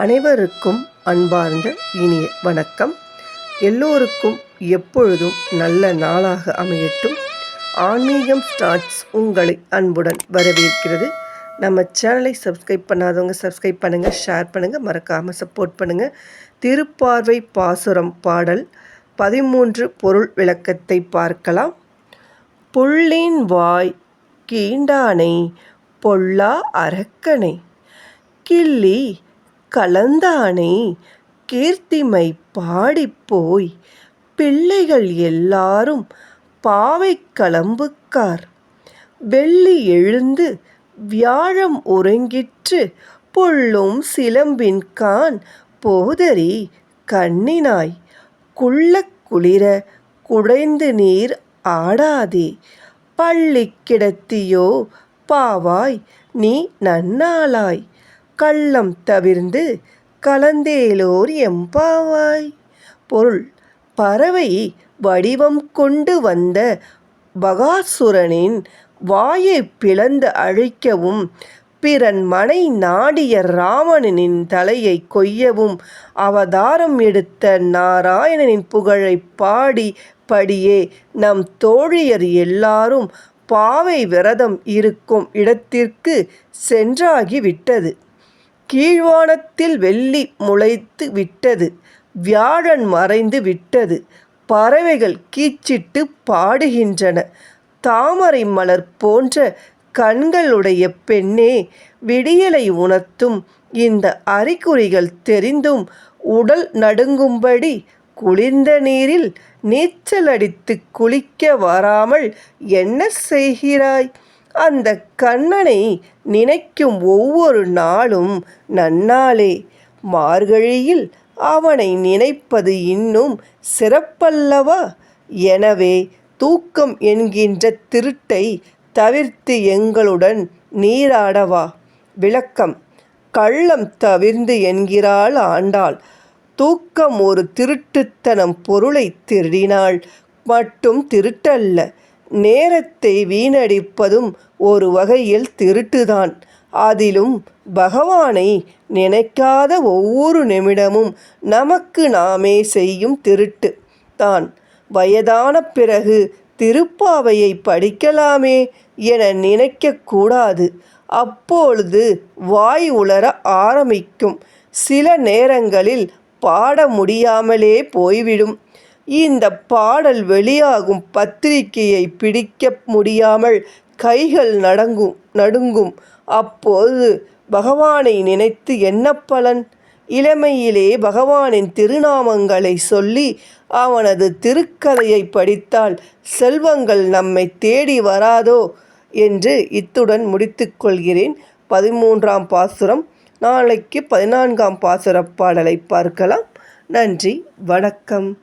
அனைவருக்கும் அன்பார்ந்த இனிய வணக்கம். எல்லோருக்கும் எப்பொழுதும் நல்ல நாளாக அமையட்டும். ஆன்மீகம் ஸ்டார்ட்ஸ் உங்களை அன்புடன் வரவேற்கிறது. நம்ம சேனலை சப்ஸ்கிரைப் பண்ணாதவங்க சப்ஸ்கிரைப் பண்ணுங்கள் ஷேர் பண்ணுங்கள் மறக்காமல் சப்போர்ட் பண்ணுங்கள் திருப்பார்வை பாசுரம் பாடல் பதிமூன்று பொருள் விளக்கத்தை பார்க்கலாம். புள்ளின் வாய் கீண்டானை பொல்லா அரக்கனை கிள்ளி கலந்தானை? கீர்த்திமை பாடிப்போய் பிள்ளைகள் எல்லாரும் பாவை களம்புக்கார் வெள்ளி எழுந்து வியாழம் உறங்கிற்று பொள்ளும் சிலம்பின் கான் போதரி கண்ணினாய். குள்ள குளிர குடைந்து நீர் ஆடாதே. பள்ளி கிடத்தியோ பாவாய் நீ நன்னாளாய். கள்ளம் தவிர்ந்து கலந்தேலோர் எம்பாவாய். பொருள் பறவை வடிவம் கொண்டு வந்த பகாசுரனின் வாயை பிளந்து அழிக்கவும் பிறன் மனை நாடிய ராவணனின் தலையை கொய்யவும் அவதாரம் எடுத்த நாராயணனின் புகழை பாடி படியே நம் தோழியர் எல்லாரும் பாவை விரதம் இருக்கும் இடத்திற்கு சென்றாகி விட்டது கீழ்வானத்தில் வெள்ளி முளைத்து விட்டது வியாழன் மறைந்து விட்டது பறவைகள் கீச்சிட்டு பாடுகின்றன. தாமரை மலர் போன்ற கண்களுடைய பெண்ணே விடியலை உணர்த்தும் இந்த அறிகுறிகள் தெரிந்தும் உடல் நடுங்கும்படி குளிர்ந்த நீரில் நீச்சல் அடித்து குளிக்க வராமல் என்ன செய்கிறாய்? அந்த கண்ணனை நினைக்கும் ஒவ்வொரு நாளும் நன்னாளே. மார்கழியில் அவனை நினைப்பது இன்னும் சிறப்பல்லவா? எனவே தூக்கம் என்கின்ற திருட்டை தவிர்த்து எங்களுடன் நீராடவா? விளக்கம். கள்ளம் தவிர்ந்து என்கிறாள் ஆண்டாள். தூக்கம் ஒரு திருட்டுத்தனம் பொருளை திருடினாள். மட்டும் திருட்டல்ல. நேரத்தை வீணடிப்பதும் ஒரு வகையில் திருட்டுதான். அதிலும் பகவானை நினைக்காத ஒவ்வொரு நிமிடமும் நமக்கு நாமே செய்யும் திருட்டு. தான் வயதான பிறகு திருப்பாவையை படிக்கலாமே என நினைக்கக்கூடாது. அப்பொழுது வாய் உளர ஆரம்பிக்கும். சில நேரங்களில் பாட முடியாமலே போய்விடும். இந்த பாடல் வெளியாகும் பத்திரிகையை பிடிக்க முடியாமல் கைகள் நடங்கும் நடுங்கும். அப்போது பகவானை நினைத்து என்ன பலன்? இளமையிலே பகவானின் திருநாமங்களை சொல்லி அவனது திருக்கதையை படித்தால் செல்வங்கள் நம்மை தேடி வராதோ என்று இத்துடன் முடித்துக்கொள்கிறேன் பதிமூன்றாம் பாசுரம். நாளைக்கு பதினான்காம் பாசுர பாடலை பார்க்கலாம். நன்றி. வணக்கம்.